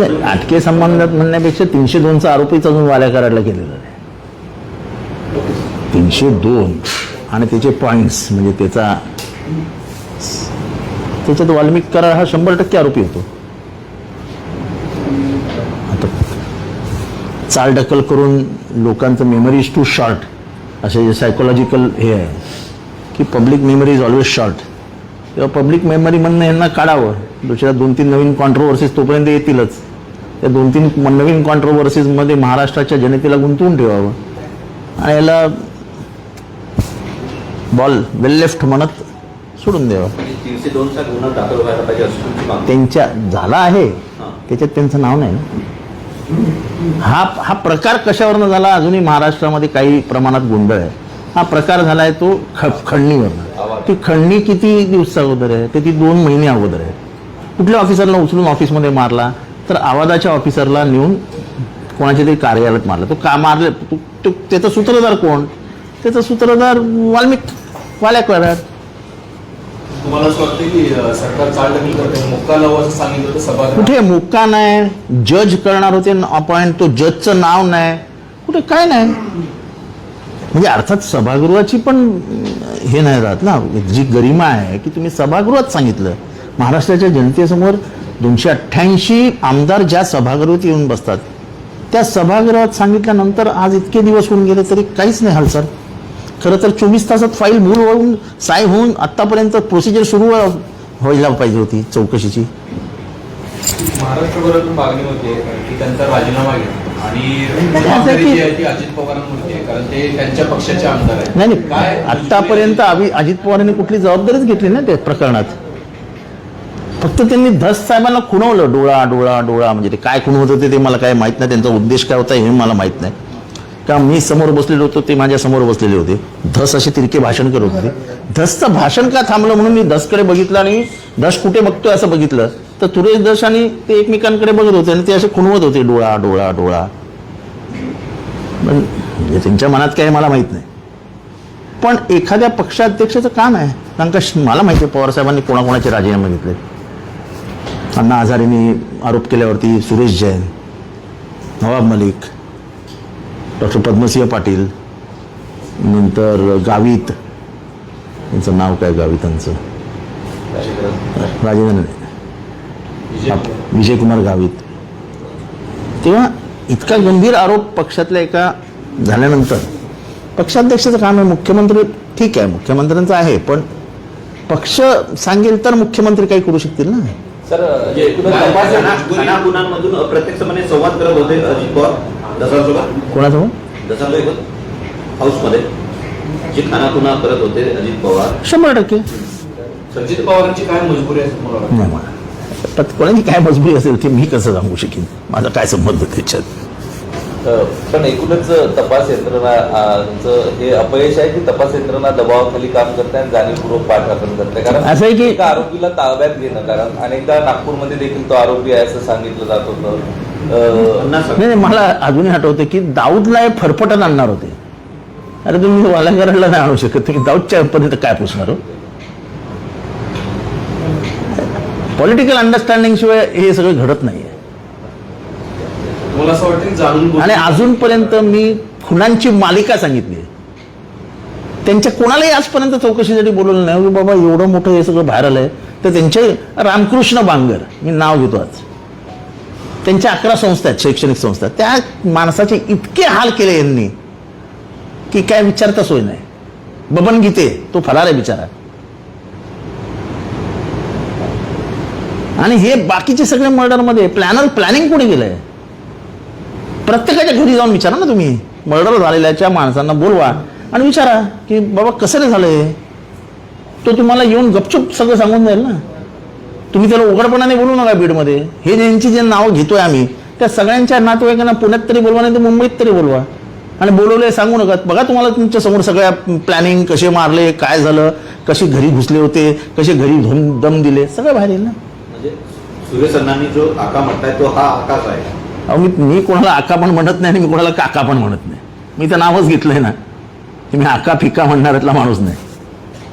नाही, अटके संबंधात म्हणण्यापेक्षा तीनशे दोनचा आरोपीच अजून वाऱ्या करायला केलेला आहे. तीनशे दोन आणि त्याचे पॉईंट्स म्हणजे त्याचा त्याच्यात वाल्मिक करार हा शंभर टक्के आरोपी होतो. आता चालढकल करून लोकांचं मेमरी इज टू शॉर्ट असे जे सायकोलॉजिकल हे आहे की public memory is always short तेव्हा पब्लिक मेमरी म्हणणं यांना काढावं. दुसऱ्या दोन तीन नवीन कॉन्ट्रोवर्सीज तोपर्यंत येतीलच. त्या दोन तीन नवीन कॉन्ट्रोवर्सीजमध्ये महाराष्ट्राच्या जनतेला गुंतवून ठेवावं. आणि याला बॉल वेल लेफ्ट म्हणत सोडून द्यावं. म्हणजे त्यांच्या झाला आहे. त्याच्यात त्यांचं नाव नाही ना. हा हा प्रकार कशावरनं झाला? अजूनही महाराष्ट्रामध्ये काही प्रमाणात गोंधळ आहे. हा प्रकार झाला आहे तो ख खंडणीवरनं ती खंडणी किती दिवस अगोदर आहे? ते ती दोन महिने अगोदर आहे. कुठल्या ऑफिसरला उचलून ऑफिसमध्ये मारला? तर आवाजाच्या ऑफिसरला नेऊन कोणाच्या तरी कार्यालयात मारला. तो का मारले? तो- तो- त्याचा सूत्रधार कोण? त्याचा सूत्रधार वाल्मिक वाल्या कराड कुठे मुक्का नाही? जज करणार होते अपॉइंट तो जजचं नाव नाही. कुठे? काय नाही? म्हणजे अर्थात सभागृहाची पण हे नाही राहत ना. जी गरिमा आहे की तुम्ही सभागृहात सांगितलं. महाराष्ट्राच्या जनतेसमोर दोनशे अठ्ठ्याऐंशी आमदार ज्या सभागृहात येऊन बसतात. त्या सभागृहात सांगितल्यानंतर आज इतके दिवस होऊन गेले तरी काहीच नाही हालचाल. खरं तर चोवीस तासात फाईल मूळ होऊन साय होऊन आत्तापर्यंत प्रोसिजर सुरू व्हायला पाहिजे होती चौकशीची. महाराष्ट्रभरातून मागणी होते की त्यांचा राजीनामा घ्या आणि जबाबदारी जी आहे ती अजित पवारांवरती आहे कारण ते त्यांच्या पक्षाचे आमदार आहेत. नाही काय नाही आत्तापर्यंत अभि अजित पवारांनी कुठली जबाबदारीच घेतली ना त्या प्रकरणात. फक्त त्यांनी धस साहेबांना खुणवलं डोळा डोळा डोळा म्हणजे ते काय खुणवत होते ते मला काय माहीत नाही त्यांचा उद्देश काय होता हे मला माहीत नाही. का मी समोर बसलेलो होतो ते माझ्यासमोर बसलेले होते. धस असे तिरके भाषण करत होते. धसचं भाषण का थांबलं म्हणून मी धसकडे बघितलं आणि धस कुठे बघतोय असं बघितलं. तर तुरेश धस आणि ते एकमेकांकडे बघत होते आणि ते असे खुणवत होते डोळा डोळा डोळा. पण म्हणजे त्यांच्या मनात काय मला माहीत नाही. पण एखाद्या पक्षाध्यक्षाचं काम आहे. कारण का मला माहिती आहे पवारसाहेबांनी कोणाकोणाचे राजीनामे घेतले अण्णा हजारेंनी आरोप केल्यावरती सुरेश जैन नवाब मलिक डॉक्टर पद्मसिंह पाटील नंतर गावित त्यांचं नाव काय गावितांचं? राजेंद्र विजय विजयकुमार गावित. तेव्हा इतका गंभीर आरोप पक्षातल्या एका झाल्यानंतर पक्षाध्यक्षाचं काम आहे मुख्यमंत्री ठीक आहे मुख्यमंत्र्यांचं आहे पण पक्ष सांगेल तर मुख्यमंत्री काही करू शकतील ना? सर जे एकूणच काय- तपास काय- खाना- खानाखुणांमधून अप्रत्यक्षपणे संवाद करत होते अजित पवार. दसासोबत कोणासोबत दसासोबत हाऊसमध्ये. जे खानाखुणा करत होते अजित पवार. शंभर टक्के. अजित पवारांची काय मजबुरी आहे तुम्हाला कोणाची काय मजबुरी असेल ते मी कसं सांगू शकेन? माझा काय संबंध त्याच्यात? पण एकूणच तपास यंत्रणा अ, चं हे अपयश आहे की तपास यंत्रणा दबावाखाली काम करते आणि जाणीवपूर्वक पाठराखण करते? कारण असं आहे की- एका आरोपीला ताब्यात घेणं कारण अनेकदा नागपूरमध्ये देखील तो आरोपी आहे असं सांगितलं जात होतं. नाही नाही, मला अजूनही आठवतं की दाऊदला हे फरफटत आणणार होते. अरे तुम्ही वालांगराला नाही आणू शकत. तुम्ही दाऊदच्या पर्यंत काय पुसणार हो? पॉलिटिकल अंडरस्टँडिंग शिवाय हे सगळं घडत नाहीये. मला असं वाटतं जाणून आणि अजूनपर्यंत मी खुनांची मालिका सांगितली त्यांच्या कोणालाही आजपर्यंत चौकशीसाठी बोलवलं नाही की बाबा एवढं मोठं हे सगळं बाहेर आलंय तर त्यांचे रामकृष्ण बांगर मी नाव घेतो आज. त्यांच्या अकरा संस्था आहेत शैक्षणिक संस्था. त्या माणसाचे इतके हाल केले यांनी की काय विचारता सोय नाही. बबन गीते तो फरार आहे बिचारा. आणि हे बाकीचे सगळे मर्डरमध्ये प्लॅनर प्लॅनिंग कोणी गेलंय प्रत्येकाच्या घरी जाऊन विचारा ना तुम्ही. मर्डर झालेल्याच्या माणसांना बोलवा आणि विचारा की बाबा कसं नाही झालंय? तो तुम्हाला येऊन गपचूप सगळं सांगून जाईल ना. तुम्ही त्याला उघडपणाने बोलू नका बीडमध्ये. हे ज्यांची जे नाव घेतोय आम्ही त्या सगळ्यांच्या नातेवाईकांना पुण्यात तरी बोलवा नाही तर मुंबईत तरी बोलवा. आणि बोलवले सांगू नका. बघा तुम्हाला तुमच्यासमोर सगळ्या प्लॅनिंग कसे मारले काय झालं कसे घरी घुसले होते कसे घरी धुम दम दिले सगळं बाहेर येईल ना. म्हणजे सुरेश अण्णांनी जो आका म्हणताय तो हा आकाश आहे. अहो मी मी कोणाला आका पण म्हणत नाही आणि मी कोणाला काका पण म्हणत नाही. मी तर नावच घेतलं आहे ना. की मी आका फिका म्हणणाऱ्यातला माणूस नाही.